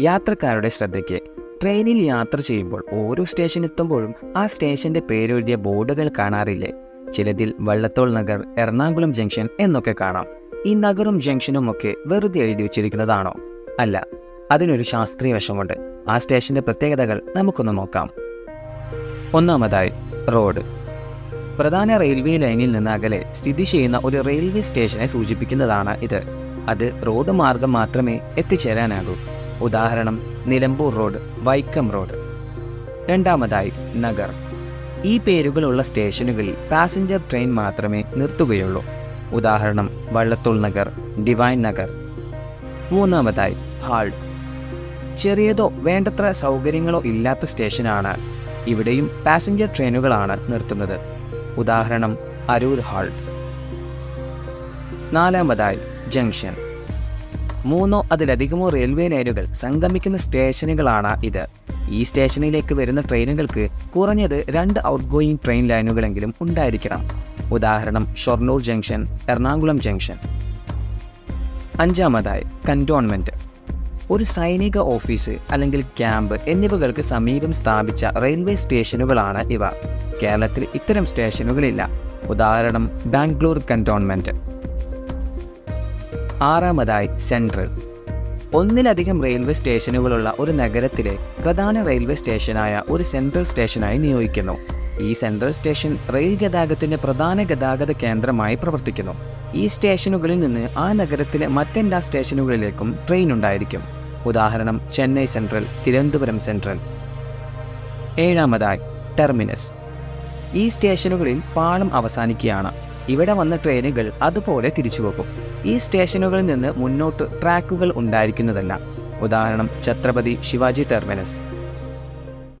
യാത്രക്കാരുടെ ശ്രദ്ധയ്ക്ക്. ട്രെയിനിൽ യാത്ര ചെയ്യുമ്പോൾ ഓരോ സ്റ്റേഷൻ എത്തുമ്പോഴും ആ സ്റ്റേഷന്റെ പേരെഴുതിയ ബോർഡുകൾ കാണാറില്ലേ? ചിലതിൽ വള്ളത്തോൾ നഗർ എറണാകുളം ജംഗ്ഷൻ എന്നൊക്കെ കാണാം. ഈ നഗറും ജംഗ്ഷനും ഒക്കെ വെറുതെ എഴുതി വെച്ചിരിക്കുന്നതാണോ? അല്ല അതിനൊരു ശാസ്ത്രീയ വശമുണ്ട്. ആ സ്റ്റേഷന്റെ പ്രത്യേകതകൾ നമുക്കൊന്ന് നോക്കാം. ഒന്നാമതായി റോഡ്. പ്രധാന റെയിൽവേ ലൈനിൽ നിന്ന് അകലെ സ്ഥിതി ചെയ്യുന്ന ഒരു റെയിൽവേ സ്റ്റേഷനെ സൂചിപ്പിക്കുന്നതാണ് ഇത്. അത് റോഡ് മാർഗം മാത്രമേ എത്തിച്ചേരാനാകൂ. ഉദാഹരണം നിലമ്പൂർ റോഡ് വൈക്കം റോഡ്. രണ്ടാമതായി നഗർ. ഈ പേരുകളുള്ള സ്റ്റേഷനുകളിൽ പാസഞ്ചർ ട്രെയിൻ മാത്രമേ നിർത്തുകയുള്ളൂ. ഉദാഹരണം വള്ളത്തോൾ നഗർ ഡിവൈൻ നഗർ. മൂന്നാമതായി ഹാൾ. ചെറിയതോ വേണ്ടത്ര സൗകര്യങ്ങളോ ഇല്ലാത്ത സ്റ്റേഷനാണ് ഇവിടെയും പാസഞ്ചർ ട്രെയിനുകളാണ് നിർത്തുന്നത്. ഉദാഹരണം അരൂർ ഹാൾ. നാലാമതായി ജംഗ്ഷൻ. മൂന്നോ അതിലധികമോ റെയിൽവേ ലൈനുകൾ സംഗമിക്കുന്ന സ്റ്റേഷനുകളാണ് ഇത്. ഈ സ്റ്റേഷനിലേക്ക് വരുന്ന ട്രെയിനുകൾക്ക് കുറഞ്ഞത് രണ്ട് ഔട്ട് ഗോയിങ് ട്രെയിൻ ലൈനുകളെങ്കിലും ഉണ്ടായിരിക്കണം. ഉദാഹരണം ഷൊർണൂർ ജംഗ്ഷൻ എറണാകുളം ജംഗ്ഷൻ. അഞ്ചാമതായി കന്റോൺമെന്റ് ഒരു സൈനിക ഓഫീസ് അല്ലെങ്കിൽ ക്യാമ്പ് എന്നിവകൾക്ക് സമീപം സ്ഥാപിച്ച റെയിൽവേ സ്റ്റേഷനുകളാണ് ഇവ. കേരളത്തിൽ ഇത്തരം സ്റ്റേഷനുകളില്ല. ഉദാഹരണം ബാംഗ്ലൂർ കന്റോൺമെന്റ് ആറാമതായി സെൻട്രൽ. ഒന്നിലധികം റെയിൽവേ സ്റ്റേഷനുകളുള്ള ഒരു നഗരത്തിലെ പ്രധാന റെയിൽവേ സ്റ്റേഷനായ ഒരു സെൻട്രൽ സ്റ്റേഷനായി നിയോഗിക്കുന്നു. ഈ സെൻട്രൽ സ്റ്റേഷൻ റെയിൽ ഗതാഗതത്തിന്റെ പ്രധാന ഗതാഗത കേന്ദ്രമായി പ്രവർത്തിക്കുന്നു. ഈ സ്റ്റേഷനുകളിൽ നിന്ന് ആ നഗരത്തിലെ മറ്റെല്ലാ സ്റ്റേഷനുകളിലേക്കും ട്രെയിൻ ഉണ്ടായിരിക്കും. ഉദാഹരണം ചെന്നൈ സെൻട്രൽ തിരുവനന്തപുരം സെൻട്രൽ. ഏഴാമതായി ടെർമിനസ്. ഈ സ്റ്റേഷനുകളിൽ പാളം അവസാനിക്കുകയാണ്. ഇവിടെ വന്ന ട്രെയിനുകൾ അതുപോലെ തിരിച്ചു പോകും ഈ സ്റ്റേഷനുകളിൽ നിന്ന് മുന്നോട്ട് ട്രാക്കുകൾ ഉണ്ടായിരിക്കുന്നതല്ല. ഉദാഹരണം ഛത്രപതി ശിവാജി ടെർമിനസ്.